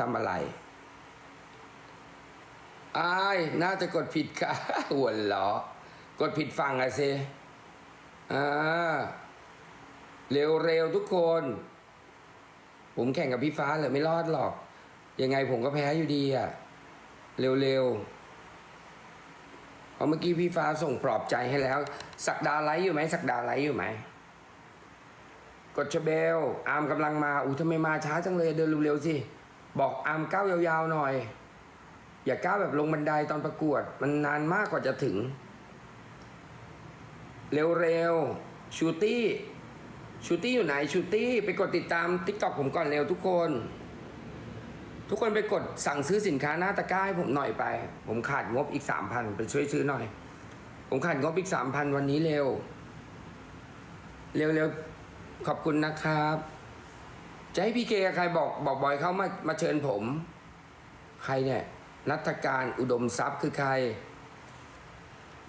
ทำอะไร อายน่าจะกดผิดค่ะหัวเราะกดผิดฝั่งอะสิอ่าเร็วๆทุกคน ผมแข่งกับพี่ฟ้าเลยไม่รอดหรอก ยังไงผมก็แพ้อยู่ดีอะเร็วๆเพราะเมื่อกี้พี่ฟ้าส่งปลอบใจให้แล้ว สักดาไลอยู่ไหมสักดาไลอยู่ไหมกดชเบล อาร์มกำลังมา อู้ทำไมมาช้าจังเลย เดินเร็วๆสิ บอกอามก้าวยาวๆหน่อย อย่าก้าวแบบลงบันไดตอนประกวด มันนานมากกว่าจะถึง เร็วๆชูตี้ชูตี้อยู่ไหนชูตี้ไปกดติดตามทิกตอกผมก่อนเร็วทุกคน ทุกคนไปกดสั่งซื้อสินค้าหน้าตะกร้าให้ผมหน่อยไป ผมขาดงบอีกสามพันไปช่วยซื้อหน่อย ผมขาดงบอีกสามพันวันนี้เร็ว เร็วๆขอบคุณนะครับ จะให้พี่เคกับใครบอกบอกบอยเขามามาเชิญผม ใครเนี่ย นัทการอุดมทรัพย์คือใคร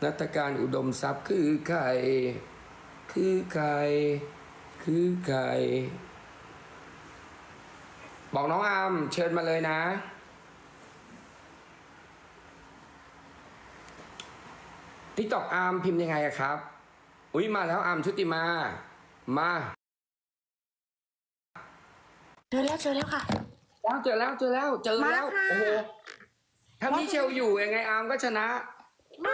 นัทการอุดมทรัพย์คือใคร คือใคร คือใคร บอกน้องอามเชิญมาเลยนะทิกตอกอามพิมพ์ยังไงครับ อุ้ยมาแล้วอามชุติมา มา เจอแล้วเจอแล้วค่ะ แล้วเจอแล้วเจอแล้วเจอแล้วมาค่ะ โอ้โหถ้ามิเชลอยู่ยังไงอาร์มก็ชนะมา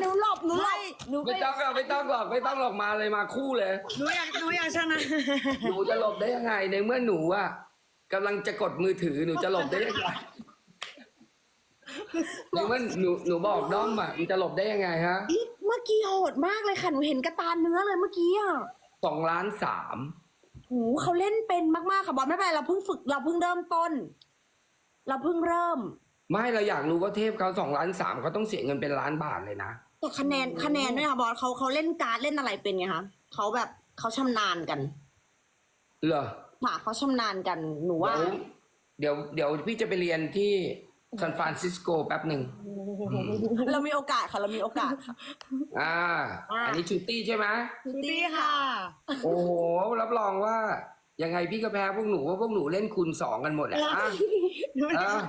หนูหลบหนูหลบหนูไม่ต้องหรอกไม่ต้องหรอกไม่ต้องหรอกมาเลยมาคู่เลย หนูอยากหนูอยากชนะหนูจะหลบได้ยังไงในเมื่อหนูอะกำลังจะกดมือถือหนูจะหลบได้ยังไงในเมื่อหนูหนูบอกด้อมอะมันจะหลบได้ยังไงฮะเมื่อกี้โหดมากเลยค่ะหนูเห็นกระตาเนื้อเลยเมื่อกี้อะสองล้านสามโหเขาเล่นเป็นมากๆค่ะบอลไม่เป็นไรเราเพิ่งฝึกเราเพิ่งเริ่มต้น เราเพิ่งเริ่ม ไม่เราอยากรู้ว่าเทพเขาสองล้านสามเขาต้องเสียเงินเป็นล้านบาทเลยนะแต่คะแนนคะแนนด้วยค่ะบอลเขาเขาเล่นการ์ดเล่นอะไรเป็นไงคะเขาแบบเขาชำนาญกันเหรอค่ะเขาชำนาญกันหนูว่า เดี๋ยวเดี๋ยวเดี๋ยวพี่จะไปเรียนที่ ซานฟรานซิสโกแป๊บหนึ่ง เรามีโอกาสค่ะ เรามีโอกาสค่ะ อ่า อันนี้ชูตี้ใช่ไหมดีค่ะ โอ้โห รับรองว่ายังไงพี่ก็แพ้พวกหนูว่าพวกหนูเล่นคูณสองกันหมดอะอะอะ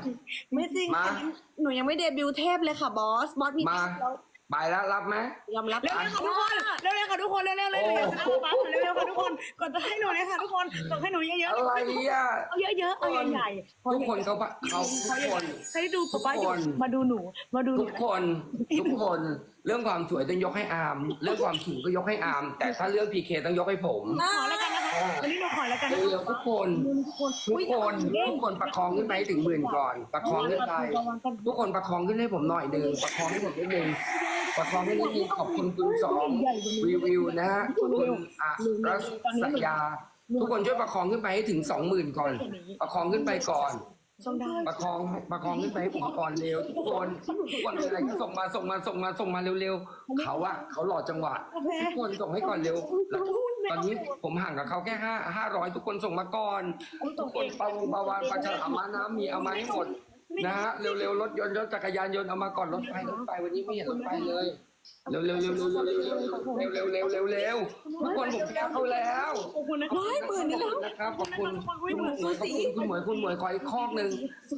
ไม่จริงมาค่ะหนูยังไม่เดบิวต์เทพเลยค่ะบอส บอสมีมาเทพแล้ว ไปแล้วรับไหมยอมรับเร็วๆค่ะทุกคนเร็วๆค่ะทุกคนเร็วๆเลยโอ้เร็วๆค่ะเร็วๆค่ะทุกคนกดให้หนูเลยค่ะทุกคนส่งให้หนูเยอะๆอะไรอะเอาเยอะๆเอาใหญ่ๆทุกคนเขาปะเขาทุกคนให้ดูป๊าป๊าทุกคนมาดูหนูมาดูหทุนูกคนทุกคนเรื่องความสวยต้องยกให้อาร์มเรื่องความสูงก็ยกให้อาร์มแต่ถ้าเรื่องพีเคต้องยกให้ผมขอแล้วกันนะคะ วันนี้หนูขอแล้วกันนะเร็วๆทุกคนทุกคนทุกคนทุกคนประคองขึ้นไปให้ถึงหมื่นก่อน ประคองขึ้นไปทุกคนประคองขึ้นให้ผมหน่อยหนึ่งประคองให้ผมนิดนึงประคองให้นิดนึงขอบคุณคุณสองรีวิวนะฮะคุณอะรัศยา ทุกคนช่วยประคองขึ้นไปให้ถึงสองหมื่นก่อน ประคองขึ้นไปก่อนส่งได้ประคองประคองขึ้นไปให้ผมก่อนเร็วทุกคนทุกคนอะไรก็ส่งมาส่งมาส่งมาส่งมาเร็วๆเขาอะเขาหล่อจังหวะทุกคนส่งให้ก่อนเร็วแล้ว ตอนนี้ผมห่างกับเขาแค่ห้าห้าร้อยทุกคนส่งมาก่อนทุกคนปาวงปาวานปลาฉลามมาน้ำมีเอามาให้หมดนะฮะเร็วๆรถยนต์รถจักรยานยนต์เอามาก่อนรถไฟรถไฟวันนี้ไม่เห็นรถไฟเลย เร็วๆเร็วเร็วเร็วเร็วเร็วเร็วเร็วเร็วทุกคนผมแพ้เขาแล้วขอบคุณนะว้ายหมื่นนี่แล้วนะครับขอบคุณคุณหมวยขอบคุณหมวยคุณหมวยขออีกคอหนึ่ง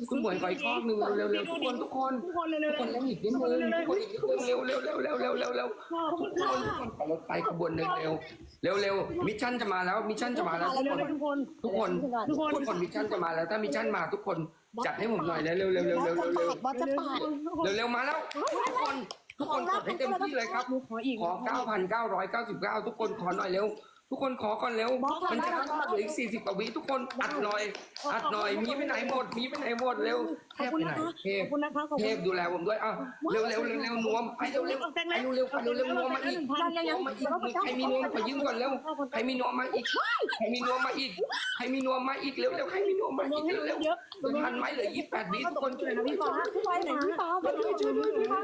คุณหมวยขออีกคอกหนึ่งเร็วเร็วทุกคนทุกคนทุกคนเร็วทุกคนเล่นอีกนิดนึงทุกคนอีกนิดนึงเร็วเร็วเร็วเร็วเร็วเร็วเร็วทุกคนทุกคนขอรถไฟขบวนหนึ่งเร็วเร็วเร็วมิชชั่นจะมาแล้วมิชชั่นจะมาแล้วทุกคนทุกคนทุกคนทุกคนมิชชั่นจะมาแล้วถ้ามิชชั่นมาทุกคนจัดให้ผมหน่อยเร็วเร็วเร็วเร็วเร็วเร็วเร็วบอสจะปาดเร็วเร็วมาแล้ว ให้เต็มที่เลยครับขออีกขอ 9,999 ทุกคนขอหน่อยเร็ว ทุกคนขอก่อนเร็วมันช้ามากเหลืออีก40กว่าวิทุกคนอัดหน่อย อัดหน่อยมีไปไหนหมดมีไปไหนหมดเร็วเทพไปไหนเทขพอบคุณนะคะขอบเทคุณพดูแลผมด้วยอะเร็วเร็วเร็วเร็วนวมไปเร็วเร็วไปเร็วเร็วไปเร็วเร็วนวมมาอีกนวมมาอีกใครมีนวมขอยืมก่อนเร็วใครมีนวมมาอีกใครมีนวมมาอีกใครมีนวมมาอีกเร็วเร็วใครมีนวมมาอีกเร็วเร็วทันไหมเหลือ28วิทุกคนช่วยนะพี่ปอพี่ปาไหนพี่ปาพี่ปาช่วยด้วยพี่ปา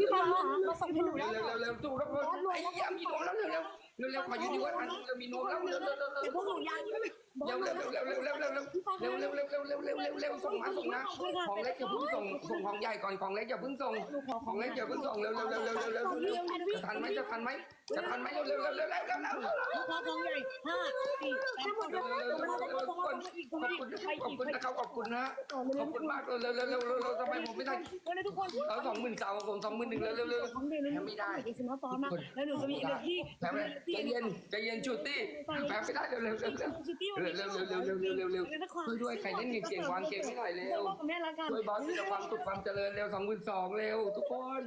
พี่ปามาส่งให้หนูเร็วเร็วเร็วทุกคนไอ้ยามีนวมแล้วเร็วเร็ว เร็วเร็วขอยืนดีว่าอันเรามีนวมแล้วเร็วเร็วเร็วเร็วพวกหนูยังเร็วเร็วเร็วเร็วเร็วเร็วเร็วเร็วเร็วเร็วเร็วเร็วเร็วเร็วเร็วเร็วส่งมาส่งนะของเล็กอย่าเพิ่งส่งส่งของใหญ่ก่อนของเล็กอย่าเพิ่งส่งของเล็กอย่าเพิ่งส่งเร็วเร็วเร็วเร็วเร็วเร็วจะทันไหมจะทันไหมจะทันไหมเร็วเร็วเร็วเร็วเร็วเร็วเร็วเร็วพอของใหญ่ห้าสี่สามสองเร็วเร็วเร็วเร็วเร็วเร็วทุกคนขอบคุณขอบคุณนะครับขอบคุณนะขอบคุณมากเร็วเร็วเร็วเร็วเร็วเร็วทำไมผมไม่ได้เลยทุกคนเอาสองหมื่นสามผมสองหมื่นหนึ่งเร็วเร็วเร็วของเดลิแพ้ไม่ได้อีกสมาร์ทโฟนนะแล้วหนูจะมีเอเนอร์จีแพ้ไม่ได้ใจเย็นใจเย็นชูตี้แพ้ไม่ได้เร็วเร็วเร็วเร็วเร็วเร็วเร็วเร็วเร็วเร็วเร็วเร็วช่วยด้วยใครเล่นเก่งๆวางเกมให้หน่อยเร็วกับแม่ละกันช่วยบอสมีแต่ความสุขความเจริญเร็วสองหมื่นสองเร็วทุกคน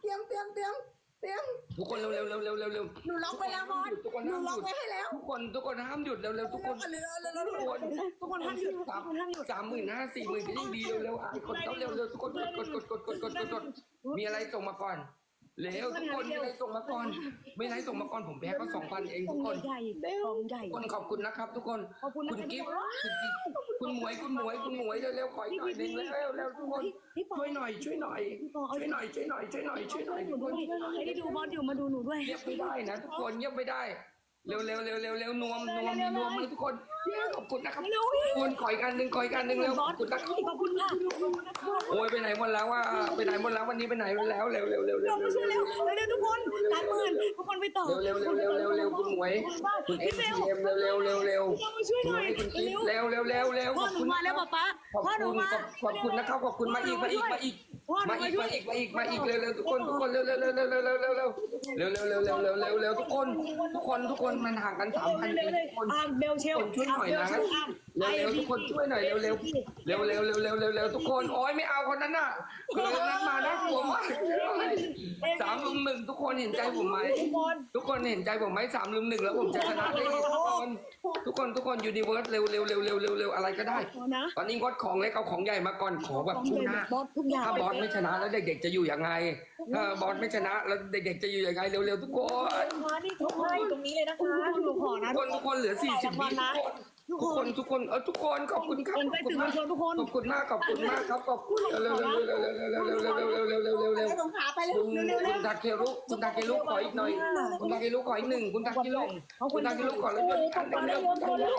เตรียมเตรียมเตรียมเตรียมทุกคนเร็วเร็วเร็วเร็วเร็วเร็วหนูล็อกไปแล้วมอนทุกคนหนูห้ามล็อกหยุดไว้ให้แล้วทุกคนทุกคนห้ามหยุดเร็วเร็วทุกคนเร็วเร็วเร็วทุกคนทุกคนห้ามหยุดทุกสามคนห้ามหยุดสามหมื่นห้าสี่หมื่นก็ยิ่งดีเร็วเร็วอะกดเขาเร็วเร็วทุกคนกดกดกดกดกดกดกดมีอะไรส่งมาก่อน เร็วทุกคนมีอะไรส่งมาก่อน ไม่อะไรส่งมาก่อนผมแพ้ก็สองพันเองทุกคนใหญ่ของใหญ่ทุกคนขอบคุณนะครับ ทุกคนขอบคุณนะคุณคะกิฟต์คุณกิฟต์คุณหมวยคุณหมวยคุณหมวยเร็วเร็วขออีกหน่อยหนึ่งเร็วเร็วทุกคนช่วยหน่อยช่วยหน่อยช่วยหน่อยช่วยหน่อยช่วยหน่อยช่วยหน่อยหนูทุกคด้วยนไอ้ที่ดูบอสอยู่มาดูหนูด้วยเงียบไม่ได้นะทุกคนเงียบไม่ได้ เร็วเร็วเร็วเร็วเร็วนวมนวมมีนวมเลยทุกคนเย้ขอบคุณนะครับเร็วคุณขออีกอันหนึ่งขออีกอันหนึ่งเร็วบขออสบคุณนะครับขอบคุณค่ะขอบคุณนะคะโอ้ยไปไหนหมดแล้วว่าไปไหนหมดแล้ววันนี้ไปไหนหมดแล้วเร็วเร็วเร็วเร็วเรามาช่วยเร็วเร็วทุกคนสามหมื่นทุกคนไปต่อเร็วเร็วเร็วเร็วเร็วเร็วคุณหมวยคุณเอ็มเอ็มเร็วเร็วเร็วเร็วเรามาช่วยหน่อยคุณกิ๊ฟเร็วเร็วเร็วเร็วพ่อขอบหนูคุณมาแล้วป๊าป๊าขอบพ่อหนูคุณมาขอบคุณนะครับขอบคุณมาอีกมาอีกมาอีก มาอีกมาอีกมาอีกมาอีกเร็วเร็วทุกคนทุกคนเร็วเร็วเร็วเร็วเร็วเร็วเร็วเร็วเร็วเร็วเร็วเร็วเร็วเร็วเร็วทุกคนทุกคนทุกคนมันห่างกันสามพันเองทุกคนอ่าเบลเชลคนช่วยหน่อยนะเร็วๆทุกคนช่วยหน่อยเร็วๆเร็วเร็วเร็วเร็วเร็วเร็วเร็วทุกคนโอ้ยไม่เอาคนนั้นน่ะคนนั้นมาน่ากลัวมาก สามลุมหนึ่งทุกคนเห็นใจผมไหมทุกคนทุกคนเห็นใจผมไหมสามลุมหนึ่งแล้วผมจะชนะได้ทุกคนทุกคนทุกคนยูนิเวิร์สเร็วเร็วเร็วเร็วเร็วเร็วอะไรก็ได้นะตอนนี้งดของเล็กเอาของใหญ่มาก่อนขอแบบคู่หน้าบอสทุกอย่างถ้าบอสไม่ชนะแล้วเด็กๆจะอยู่ยังไงถ้าบอสไม่ชนะแล้วเด็กๆจะอยู่ยังไงเร็วๆทุกคนมานี่ทุกคนตรงนี้เลยนะคะหนูขอนะทุกคนทุกคนเหลือ40วิทุกคน ทุกคนเออทุกคนขอบคุณครับคนขไปอบคุถึณงมากชนทุกคนขอบคุณมากขอบคุณมากครับขอบคุณเร็วเร็วเร็วเร็วเร็วเร็วเร็วเร็วเร็วเร็วเร็วเร็วเร็วเร็วไปสงขาไปเร็วคุณคุณทาเครุคุณทาเครุขออีกหน่อยคุณทาเครุขออีกหนึ่งคุณทาเครุคุณทาเครุขอรถยนต์อีกคันหนึ่งเร็วคุณทาเครุ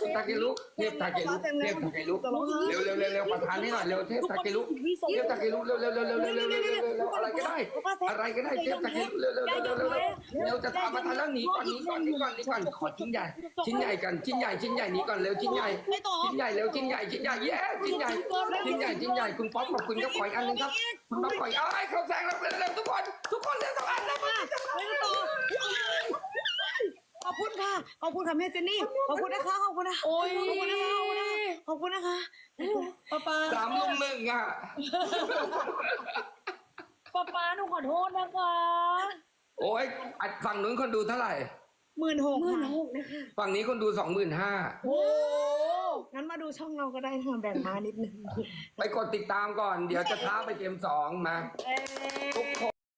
คุณทาเครุเทพทาเครุเทพทาเครุเร็วเร็วเร็วเร็วประธานให้หน่อยเร็วเทพทาเครุเทพทาเครุเร็วเร็วเร็วเร็วเร็วเร็วเร็วเร็วเร็วอะไรก็ได้อะไรก็ได้เทพทาเครุเร็วเร็วเร็วเร็วเร็วเร็วเร็วจะตามมาทันแล้วหนีก่อนหนีก่อนหนีก่อนหนีก่อนขอชิ้นใหญ่ชิ้นใหญ่กันชิ้นใหญ่ชิ้นใหญ่นี้ก่อนเร็วชิ้นใหญ่ไม่ต่อชิ้นใหญ่เร็วชิ้นใหญ่ชิ้นใหญ่เย้ชิ้นใหญ่ชิ้นใหญ่ชิ้นใหญ่คุณป๊อปขอบคุณก็ขออีกอันหนึงครับคุณป๊อปขออีกเอาไอ้เขาแซงแล้วเร็วๆทุกคน ทุกคนเร็วทุกอันเร็วไม่ต่อขอบคุณค่ะขอบคุณค่ะแม่เจนนี่ขอบคุณนะคะขอบคุณนะโอ้ยขอบคุณนะคะขอบคุณนะคะป้าป้าสามลุมหนึ่งอะป้าป้าหนูขอโทษนะคะโอ้ยอัดฝั่งนู้นคนดูเท่าไหร่ หมื่นหกค่ะฝั่งนี้คนดูสองหมื่นห้าโอ้งั้นมาดูช่องเราก็ได้ค่ะแบ่งมานิดนึง ไปกดติดตามก่อน เดี๋ยวจะท้าไปเกมสองมาเอ๊ะทุกคน